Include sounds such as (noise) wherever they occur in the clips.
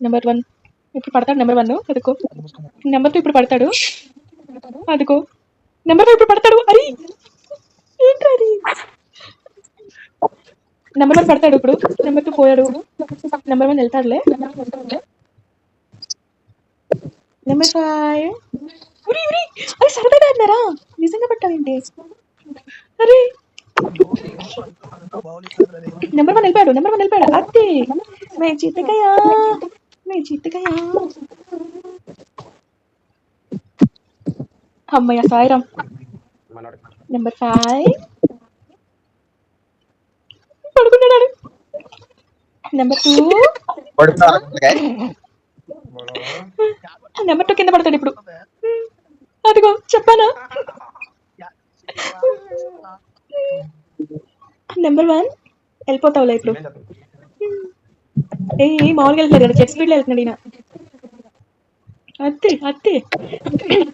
Number one ఇప్పుడు పడతాడు number one అదికో నెంబర్ టూ ఇప్పుడు పడతాడు. అదికో నెంబర్ టూ ఇప్పుడు పడతాడు. అరి! ఏంటి నెంబర్ వన్ పడతాడు ఇప్పుడు. నెంబర్ టూ పోయాడు. నెంబర్ వన్ వెళ్తాడులే. నెంబర్ ఫైవ్ ఉరి ఉరి అరే సరదాగా అన్నారా నిజంగా పట్టావేంటి? అరే! నెంబర్ వన్ వెళ్ళిపోయాడు. నెంబర్ వన్ వెళ్ళిపోయాడు. అత్తే! చిత్తకయ్యా మే చిత్తకయ్యా అమ్మయ్య సాయిరామ్ నెంబర్ ఫైవ్ పడుకున్నాడు నెంబర్ టూ నెంబర్ టూ కింద పడతాడు ఇప్పుడు అదిగో చెప్పానా నెంబర్ వన్ వెళ్ళిపోతావులే ఇప్పుడు ఏం చెప్తాను ఏ ఏ, మామూలుగా వెళ్తున్నాడు కదా చెట్ స్పీడ్లో వెళ్తున్నాడు ఈయన అత్తే అత్తే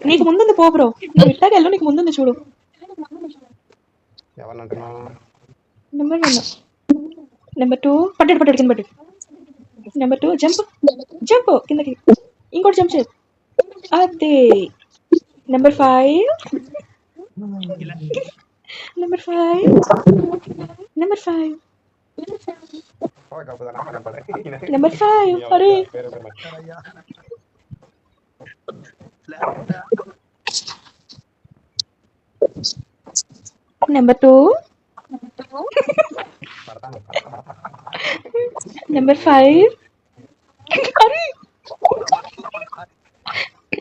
నీకు ముందుంది పో బ్రో నువ్వు ఇట్టాగా వెళ్ళు నీకు ముందుంది చూడు ఎవరిని అంటున్నావు నెంబర్ వన్ నెంబర్ టూ పట్టాడు పట్టాడు కింద పట్టాడు నెంబర్ టూ జంప్ జంప్ కిందకి ఇంకోటి జంప్ చేయదు అదే number five number five number five Number five, sorry. Number two. Number five. Sorry.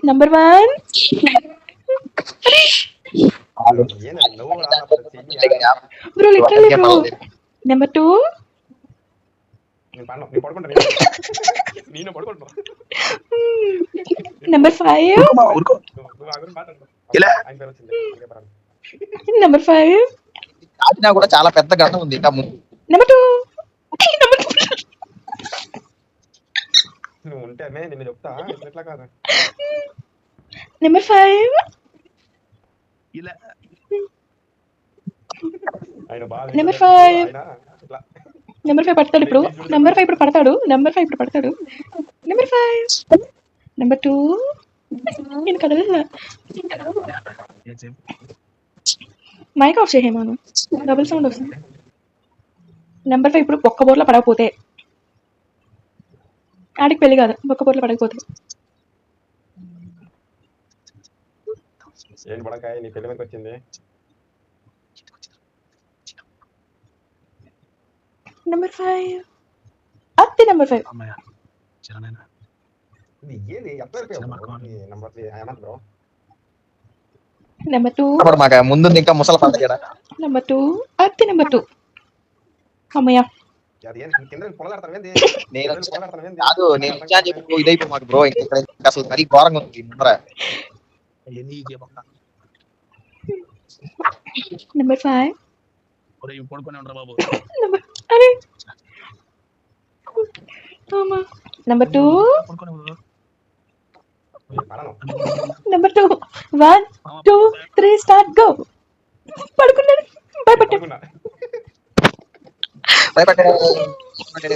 Number one. Bro, literally, bro. Number two? Number five number five కూడా చాలా పెద్ద గండం ఉంది ఇంకా నెంబర్ టూ నువ్వు ఉంటేనే నేను నెంబర్ ఫైవ్ ఇలా. ఆయన ఇట్లా నెంబర్ ఫైవ్ పడతాడు ఇప్పుడు. నెంబర్ ఫైవ్ ఇప్పుడు పడతాడు. నెంబర్ ఫైవ్ ఇప్పుడు పడతాడు. నెంబర్ ఫైవ్ నెంబర్ టూ నేను కదలలా. మైక్ ఆఫ్ చేయమాను డబుల్ సౌండ్ వస్తుంది. నెంబర్ ఫైవ్ ఇప్పుడు ఒక్క బోర్లో పడకపోతే. ఆడికి పెళ్ళి కాదు. ఒక్క బోర్లో పడకపోతే. ఏంటి బడకాయ? నీ పెళ్ళి వచ్చింది. number five. Apa number five? Apa ya? Jangan enak. Dia deh, apa ya? Number three, ayamat bro. Number two. Apa maka mundur nih kamu salah pantai ya? Number two, apa number two? Kamu ya? (laughs) (laughs) అరే. Number two number two one two three start go పడుకున్నాడు. భయపడ్డాడు.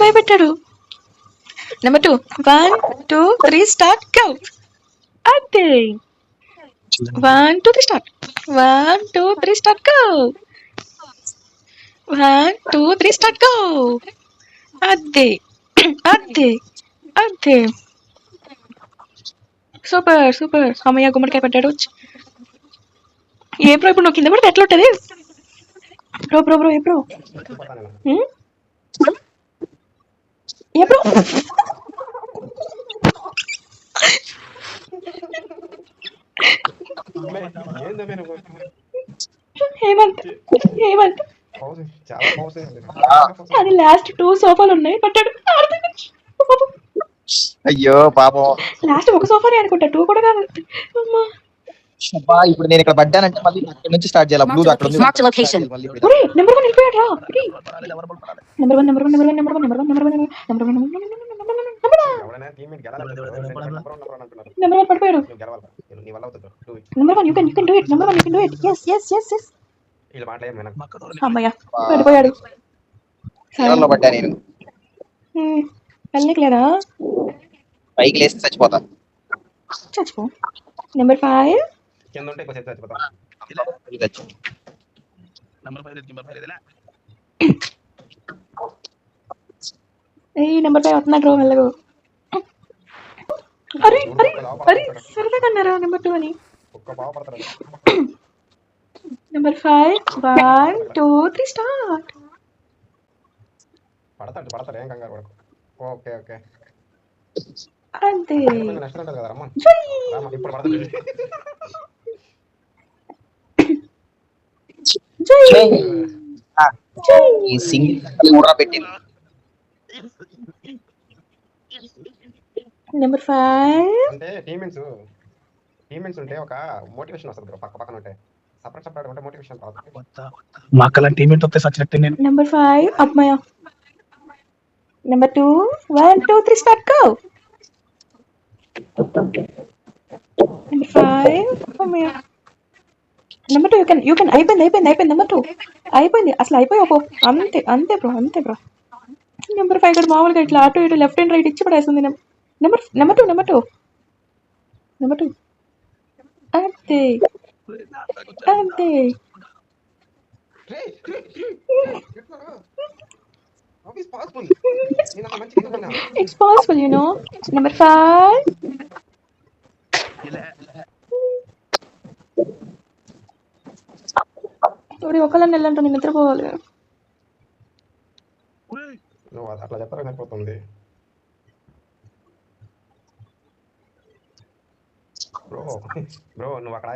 భయపెట్టాడు number two one two three start go అంతే one two three start one two three start go one two three start go అదే అదే అదే. Super super అమ్మయ్య గుమ్మడికాయ పట్టాడు. ఏ bro ఇప్పుడు నువ్వు కింద పడితే ఎట్లా ఉంటుంది? బ్రో బ్రో బ్రో ఏ నేను. హ్మ్? ఏ మీరు హేమంత్ హేమంత్. అది లాస్ట్ టూ సోఫాలు ఉన్నాయి పట్టాడు అయ్యో పాపం లాస్ట్ ఒక సోఫానే అనుకుంటా టూ కూడా కాదు అమ్మా అబ్బా ఇప్పుడు నేను ఇక్కడ పడ్డానంటే మళ్ళీ అక్కడ నుంచి స్టార్ట్ చేయాలి బ్లూ అక్కడ ఉంది. మళ్ళీ ఇప్పుడు ఒరే నెంబర్ వన్ వెళ్ళిపోయాడు రా number one number one number one number one number one number one number one number one ఎవరైనా టీమ్మేట్ గెలాలంటే నెంబర్ వన్ నెంబర్ వన్ అంటున్నారు నెంబర్ వన్ పడిపోయాడు. Number one you can you can do it number one you can do it yes yes yes yes వీళ్ళ మాట ఏం వినకు. అమ్మయ్య పడిపోయాడు నీళ్ళలో పడ్డా నేను వెళ్ళలేదా పైకి లేస్తే చచ్చిపోతా చచ్చిపో నెంబర్ ఫైవ్ కింద ఉంటే సేపు చచ్చిపోతాం. నంబర్ ఫైవ్ నెంబర్ ఫైవ్ ఏ నెంబర్ ఫైవ్ వస్తున్నాడు రో మెల్లగు అరే అరే అరే సరదాగా అన్నారా నెంబర్ టూ అని ఒక్క బావ పడతాడు number five one two three start పడతాడు పడతాడు. ఏం కంగారు పడకు. Okay okay. అంతే. కదా ఈ సింగిల్ ఊరా పెట్టింది. నెంబర్ ఫైవ్ అంటే టీమిన్స్ టీమిన్స్ ఉంటే ఒక మోటివేషన్ వస్తుంది బ్రో పక్క పక్కన ఉంటే. మా అక్కల టీమేట్ వస్తే సచ్చినట్టే నేను నెంబర్ ఫైవ్ అమ్మాయ number two one two three start go number five అమ్మాయ number two you can you can అయిపోయింది అయిపోయింది అయిపోయింది నెంబర్ టూ అయిపోయింది అసలు అయిపోయావు పో. అంతే అంతే బ్రో అంతే బ్రో నెంబర్ ఫైవ్ ఇక్కడ మామూలుగా ఇట్లా అటు ఇటు లెఫ్ట్ అండ్ రైట్ ఇచ్చి పడేస్తుంది. Number number two number two number two అంతే. అంతే హౌ ఇస్ పాసిబుల్ నేను అంత మంచి కింద it's possible you know number five ఇలా ఇప్పుడు ఒకళ్ళని వెళ్ళంటే నేను నిద్రపోవాలి ఒరేయ్, నువ్వు అట్లా చెప్తారా సరిపోతుంది బ్రో బ్రో నువ్వు అక్కడ